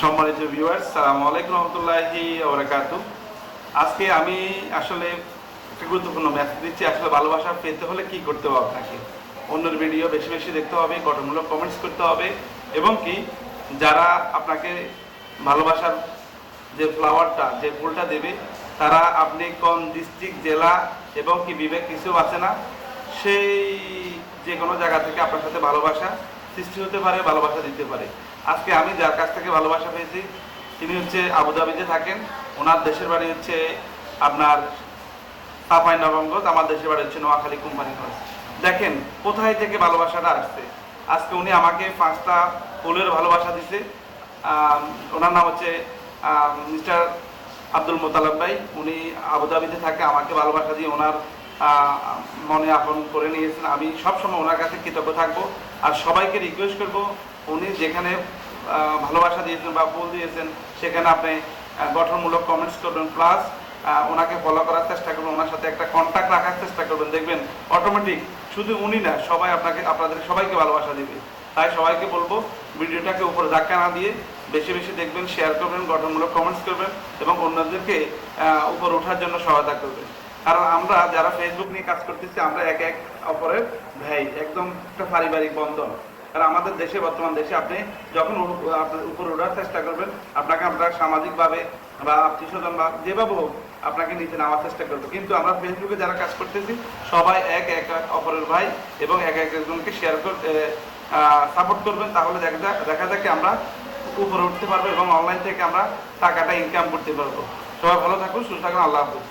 সম্মানিত ভিউয়ার্স সালামু আলাইকুম রহমতুল্লাহি ওবরাকাতু আজকে আমি আসলে একটা গুরুত্বপূর্ণ মেসেজ দিচ্ছি, আসলে ভালোবাসা পেতে হলে কি করতে হবে আপনাকে? অন্যের ভিডিও বেশি বেশি দেখতে হবে, গঠনমূলক কমেন্টস করতে হবে, এবং কি যারা আপনাকে ভালোবাসার যে ফ্লাওয়ারটা যে ফুলটা দেবে, তারা আপনি কোন ডিস্ট্রিক্ট জেলা এবং কি বিবেক কিছু আছে না, সেই যে কোনো জায়গা থেকে আপনার সাথে ভালোবাসা সৃষ্টি হতে পারে, ভালোবাসা দিতে পারে। আজকে আমি যার কাছ থেকে ভালোবাসা পেয়েছি, তিনি হচ্ছে আবুধাবিতে থাকেন। ওনার দেশের বাড়ি হচ্ছে আপনার সাফাই নবঙ্গত আমার দেশের বাড়ি হচ্ছে নোয়াখালী কোম্পানি হাউস দেখেন, কোথায় থেকে ভালোবাসাটা আসছে? আজকে উনি আমাকে পাঁচটা ফুলের ভালোবাসা দিছে। ওনার নাম হচ্ছে মিস্টার আব্দুল মোতালাব ভাই। উনি আবুধাবিতে থাকে, আমাকে ভালোবাসা দিয়ে ওনার মনে আপন করে নিয়েছেন। আমি সবসময় ওনার কাছে কৃতজ্ঞ থাকব আর সবাইকে রিকোয়েস্ট করব, উনি যেখানে ভালোবাসা দিয়েছেন বা ফুল দিয়েছেন, সেখানে আপনি গঠনমূলক কমেন্টস করবেন। প্লাস ওনাকে ফলো করার চেষ্টা করবেন, ওনার সাথে একটা কন্ট্যাক্ট রাখার চেষ্টা করবেন। দেখবেন অটোমেটিক শুধু উনি না, সবাই আপনাকে, আপনাদের সবাইকে ভালোবাসা দিবে। তাই সবাইকে বলব, ভিডিওটাকে উপরে ধাক্কা না দিয়ে বেশি বেশি দেখবেন শেয়ার করবেন, গঠনমূলক কমেন্টস করবেন এবং অন্যদেরকে উপর ওঠার জন্য সহায়তা করবেন। কারণ আমরা যারা ফেসবুক নিয়ে কাজ করতেছি, আমরা এক এক অপরের ভাই, একদম একটা পারিবারিক বন্ধন। কারণ আমাদের দেশে, বর্তমান দেশে আপনি যখন উপরে ওঠার চেষ্টা করবেন, আপনাকে আপনার সামাজিকভাবে বা আত্মীয় স্বজন বা যেভাবে হোক, আপনাকে নিচে নামার চেষ্টা করবে। কিন্তু আমরা ফেসবুকে যারা কাজ করতেছি, সবাই এক এক অপরের ভাই এবং এক এক একজনকে শেয়ার করতে সাপোর্ট করবেন। তাহলে দেখা যাক দেখা কি আমরা উপরে উঠতে পারব এবং অনলাইন থেকে আমরা টাকাটা ইনকাম করতে পারব। সবাই ভালো থাকুন, সুস্থ থাকুন, আল্লাহ হাফিজ।